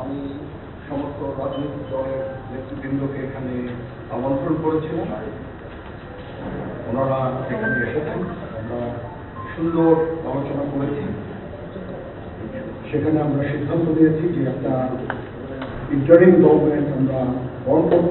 আমি সমস্ত রাজনৈতিক দলের নেতৃবৃন্দকে এখানে আমন্ত্রণ করেছিলাম। ওনারা এখানে এসেছেন। আমরা সুন্দর আলোচনা করেছি। সেখানে আমরা সিদ্ধান্ত নিয়েছি যে একটা ইন্টারিম গভর্নমেন্ট আমরা ফর্ম করব।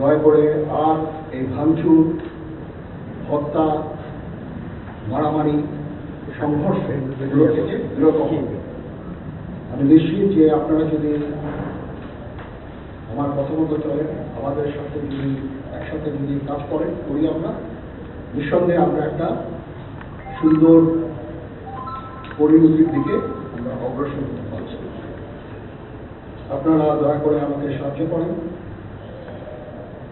দয়া করে আর এই ভাঙচুর, হত্যা, মারামারি, সংঘর্ষ আমি নিশ্চিত যে আপনারা যদি আমার কথা মতো চলে আমাদের সাথে যদি একসাথে যদি কাজ করেন, করি আমরা। নিঃসন্দেহে আমরা একটা সুন্দর পরিণতির দিকে আমরা অগ্রসর হতে পারছি। আপনারা দয়া করে আমাকে সাহায্য করেন।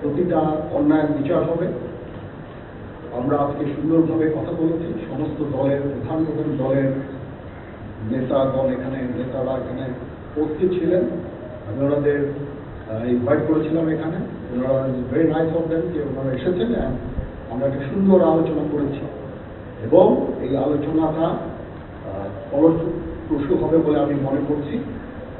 প্রতিটা অন্যায়ের বিচার হবে। আমরা আজকে সুন্দরভাবে কথা বলেছি। সমস্ত দলের প্রধান প্রধান দলের নেতা দল এখানে, নেতারা এখানে উপস্থিত ছিলেন। আমি ওনাদের ইনভাইট করেছিলাম এখানে। ওনারা ভেরি নাইস অফ দেন যে ওনারা এসেছেন আমরা একটা সুন্দর আলোচনা করেছি। এবং এই আলোচনাটা ফলপ্রসূ হবে বলে আমি মনে করছি।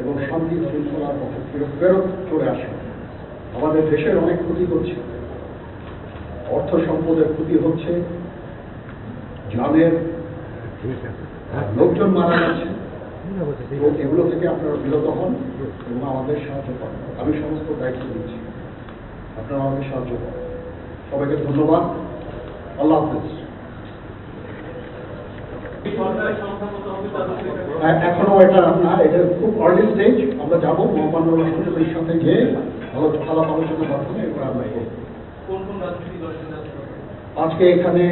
এবং শান্তি শৃঙ্খলার পথে ফেরত ফেরত চলে আসেন। আমাদের দেশের অনেক ক্ষতি হচ্ছে। অর্থ সম্পদের ক্ষতি হচ্ছে। জানের লোকজন মারা যাচ্ছে তো এগুলো থেকে আপনারা বিরত হন এবং আমাদের সাহায্য করেন। আমি সমস্ত দায়িত্ব দিচ্ছি আপনারা আমাকে সাহায্য করেন। সবাইকে ধন্যবাদ। আল্লাহ হাফেজ। এখনও এটা না এটা খুব আর্লি স্টেজ আমরা যাব মহামান্য রাষ্ট্রপতির সাথে গিয়ে ভালো আলাপ আলোচনার মাধ্যমে এবার আমরা? আজকে এখানে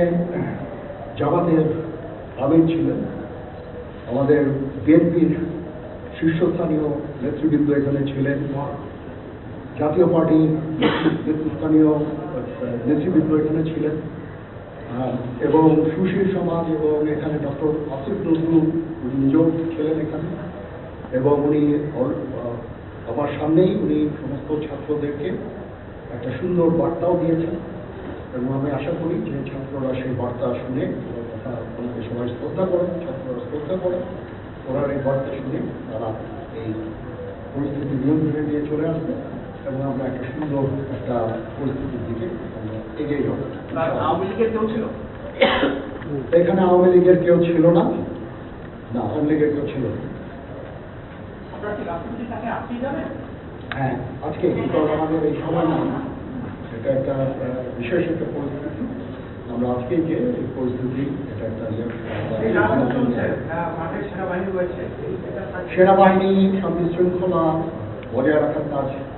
জামাতের আমির ছিলেন। আমাদের বিএনপির শীর্ষস্থানীয় নেতৃবৃন্দ এখানে ছিলেন। জাতীয় পার্টির নেতৃস্থানীয় নেতৃবৃন্দ এখানে ছিলেন। এবং সুশীল সমাজ এবং এখানে ডক্টর আসিফ নজরুল, উনি নিজেও ছিলেন এখানে। এবং উনি আমার সামনেই উনি সমস্ত ছাত্রদেরকে একটা সুন্দর বার্তাও দিয়েছেন। এবং আমি আশা করি যে ছাত্ররা সেই বার্তা শুনে ওনাকে সবাই শ্রদ্ধা করেন ছাত্ররা শ্রদ্ধা করেন ওনার এই বার্তা শুনে তারা এই পরিস্থিতি নিয়ন্ত্রণে নিয়ে চলে আসবে। এবং আমরা একটা সুন্দর একটা পরিস্থিতির দিকে এগিয়ে যাব। আওয়ামী লীগের কেউ ছিল? এখানে আওয়ামী লীগের কেউ ছিল না। না আওয়ামী লীগের কেউ ছিল হ্যাঁ আজকে কিন্তু আমাদের এই সময় না। এটা একটা বিশেষ একটা পরিস্থিতি। আমরা আজকে যে এই পরিস্থিতি এটা একটা হ্যাঁ, সেনাবাহিনী শান্তি শৃঙ্খলা বজায় রাখার কাজ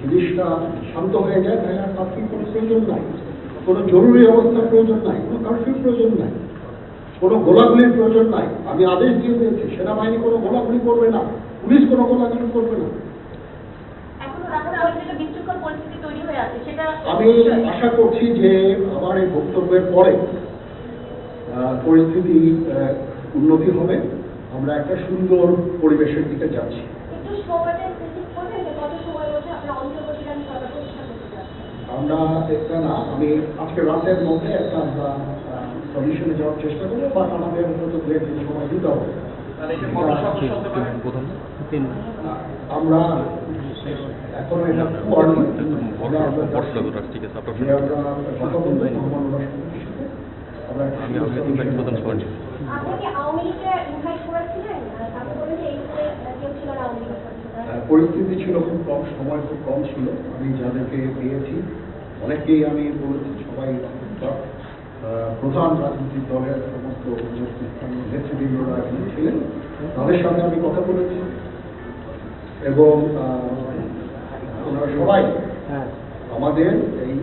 জিনিসটা শান্ত হয়ে যায় তাহলে আর কারফিউ কোনো প্রয়োজন নাই। কোনো জরুরি অবস্থার প্রয়োজন নাই কোনো কারফিউ প্রয়োজন নাই। কোনো গোলাগুলির প্রয়োজন নাই। আমি আদেশ দিয়ে দিয়েছি সেনাবাহিনী কোনো গোলাগুলি করবে না পুলিশ কোনো গোলাগুলি করবে না। আমি আশা করছি যে আমার এই বক্তব্যের পরে পরিস্থিতি উন্নতি হবে। আমরা একটা সুন্দর পরিবেশের দিকে যাচ্ছি একটু সময়টা নিশ্চিত করবেন যে কত সময়ের মধ্যে আপনার অন্তর্বর্তীকালীন সরকার প্রতিষ্ঠা করতে চাচ্ছেন আমরা একটা না আমি আজকে রাতের মধ্যে একটা আমরা সলিউশনে যাওয়ার চেষ্টা করব বাট আমাদের হয়তো দু একদিন সময় দিতে হবে? আমরা এখনও এটা আমি ইনভাইট পরিস্থিতি ছিল খুব কম সময় খুব কম ছিল। আমি যাদেরকে পেয়েছি অনেককেই আমি বলেছি সবাই প্রধান রাজনৈতিক দলের সমস্ত নেতৃবৃন্দরা এখানে ছিলেন। তাদের সাথে আমি কথা বলেছি এবং ওনারা সবাই আমাদের এই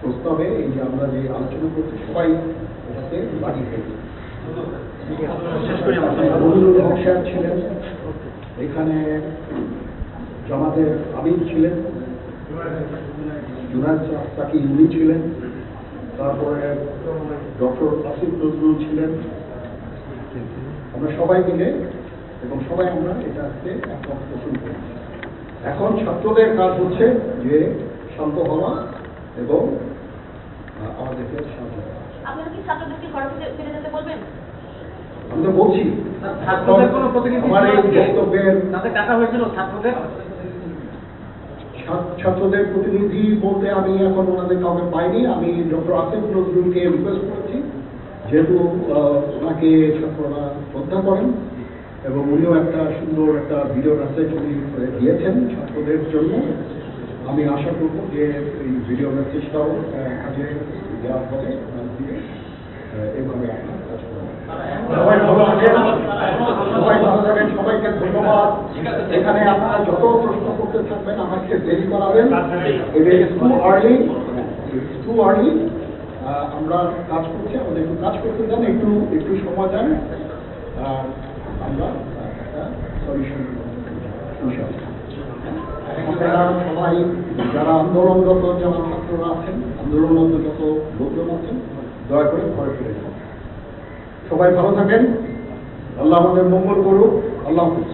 প্রস্তাবে এই যে আমরা যে আলোচনা করছি সবাই এটাতে বাড়ি হক ছিলেন। এখানে জামাতের আমির ছিলেন। জুনায়দ সাকি উনি ছিলেন। তারপরে ডক্টর আসিফ নজরুল ছিলেন। আমরা সবাই মিলে এবং সবাই আমরা এটাতে একমত পোষণ করেছি এখন ছাত্রদের কাজ হচ্ছে যে শান্ত হওয়া এবং আমাদেরকে সাহায্য করা। যেতে বলবেন? আমি তো বলছি ছাত্রদের কোনো প্রতিনিধি আমার এই বক্তব্যের তাদের ডাকা হয়েছিল ছাত্রদের? ছাত্র- ছাত্রদের প্রতিনিধি বলতে আমি এখন ওনাদের কাউকে পাইনি। আমি ডক্টর আসিফ নজরুলকে রিকোয়েস্ট করেছি। যেহেতু ওনাকে ছাত্ররা শ্রদ্ধা করেন এবং উনিও একটা সুন্দর একটা ভিডিও মেসেজ উনি দিয়েছেন ছাত্রদের জন্য। আমি আশা করব যে এই ভিডিও মেসেজটাও কাজে দেওয়া হবে। এভাবে আপনার কাজ সবাই ভালো থাকেন। সবাই ভালো থাকেন। সবাইকে ধন্যবাদ। এখানে আপনারা যত প্রশ্ন থাকবেন আমাকে দেরি করাবেন। টু আর্লি টু আর্লি আমরা কাজ করছি আমাদের একটু কাজ করতে দেন একটু একটু সময় দেন। আমরা একটা সলিউশন আপনারা সবাই যারা আন্দোলনরত যারা ছাত্ররা আছেন আন্দোলনরত যত লোকজন আছেন দয়া করে ঘরে ফিরে যান। সবাই ভালো থাকেন। আল্লাহ আমাদের মঙ্গল করুক। আল্লাহ হাফিজ।